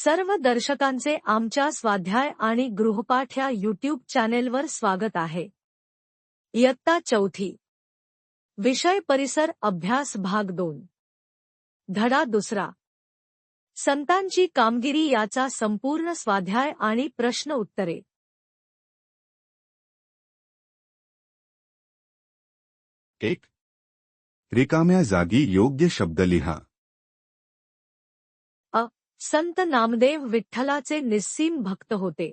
सर्व दर्शकांचे आमच्या स्वाध्याय आणि गृहपाठ या युट्यूब चॅनेलवर स्वागत आहे. इयत्ता चौथी. विषय परिसर अभ्यास भाग दोन. धडा दुसरा. संतांची कामगिरी याचा संपूर्ण स्वाध्याय आणि प्रश्न उत्तरे. एक. रिकाम्या जागी योग्य शब्द लिहा. संत नामदेव विठ्ठलाचे निस्सीम भक्त होते.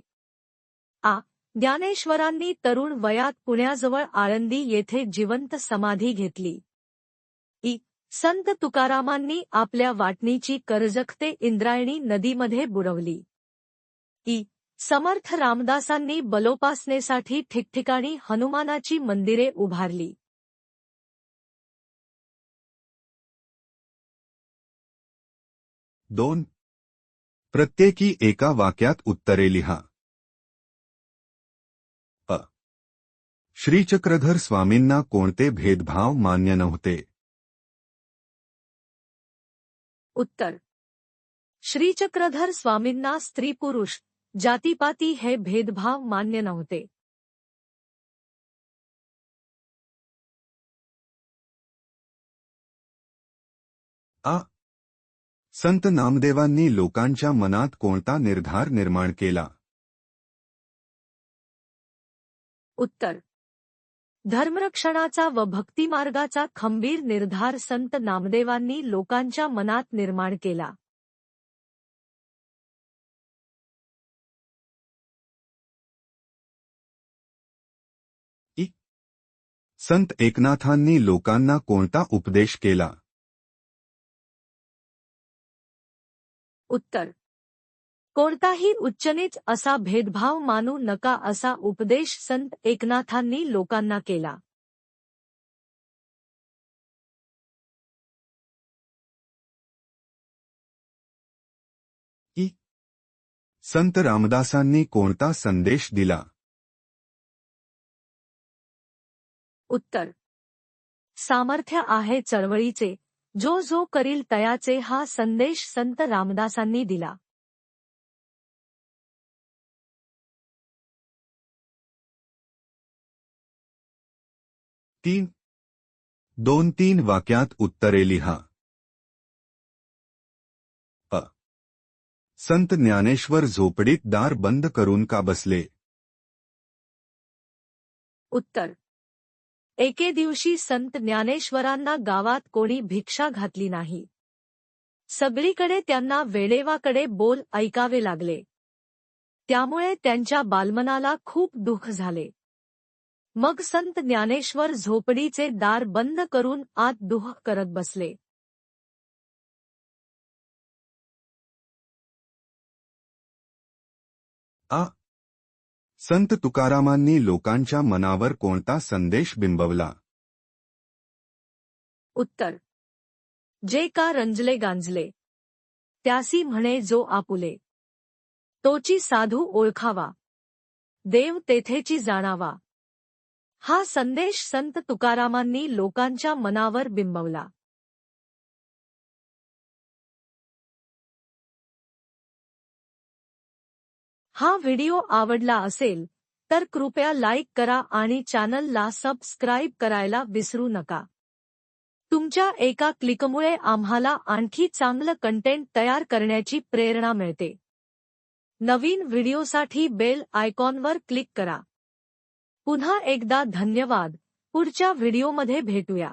आ. ज्ञानेश्वरांनी तरुण वयात पुण्याजवळ आळंदी येथे जिवंत समाधी घेतली. इ संत तुकारामांनी आपल्या वाटणीची कर्जखते इंद्रायणी नदीमध्ये बुडवली. इ समर्थ रामदासांनी बलोपासनेसाठी ठिकठिकाणी हनुमानाची मंदिरे उभारली. दोन प्रत्येकी एका वाक्यात उत्तरे लिहा. अ. श्रीचक्रधर स्वामींना कोणते भेदभाव मान्य नव्हते? उत्तर. श्रीचक्रधर स्वामींना स्त्री पुरुष जातीपाती हे भेदभाव मान्य नव्हते. आ संत नामदेवांनी लोकांच्या मनात कोणता निर्धार निर्माण केला? उत्तर. धर्मरक्षणाचा व भक्तिमार्गाचा खंबीर निर्धार संत नामदेवांनी लोकांच्या मनात निर्माण केला. संत एकनाथांनी लोकांना कोणता उपदेश केला? उत्तर. कोणताही उच्चनीच असा भेदभाव मानू नका असा उपदेश संत एकनाथांनी लोकांना केला. संत रामदासांनी कोणता संदेश दिला? उत्तर. सामर्थ्य आहे चळवळीचे जो जो करील तयाचे हा संदेश संत रामदासांनी दिला. तीन. दोन तीन वाक्यात उत्तरे लिहा. अ. संत ज्ञानेश्वर झोपडीत दार बंद करून का बसले? उत्तर. एके दिवशी संत ज्ञानेश्वरांना गावात कोणी भिक्षा घातली नाही. सगळीकडे त्यांना वेळेवाकडे बोल ऐकावे लागले. त्यामुळे त्यांच्या बालमनाला खूप दुःख झाले. मग संत ज्ञानेश्वर झोपडीचे दार बंद करून आत दुःख करत बसले. संत तुकारामांनी लोकांच्या मनावर कोणता संदेश बिंबवला? उत्तर. जे का रंजले गांजले. त्यासी म्हणे जो आपुले. तोची साधू ओळखावा. देव तेथेची जाणावा. हा संदेश संत तुकारामांनी लोकांच्या मनावर बिंबवला. हा व्हिडिओ आवडला असेल, तर कृपया लाईक करा आणि चॅनलला सबस्क्राईब करायला विसरू नका. तुमच्या एका क्लिकमुळे आम्हाला आणखी चांगलं कंटेंट तयार करण्याची प्रेरणा मिळते. नवीन व्हिडिओसाठी बेल आयकॉनवर क्लिक करा. पुन्हा एकदा धन्यवाद. पुढच्या व्हिडिओमध्ये भेटूया.